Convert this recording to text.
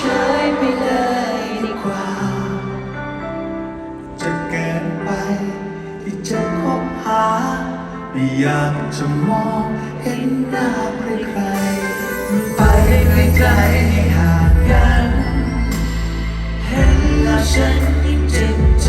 เฉยไปเลยดีกว่า จะเกินไปที่จะคบหา ไม่อยากจะมองเห็นหน้าใครใครไปไกลให้ห่างกัน เห็นแล้วฉันยิ่งเจ็บใจ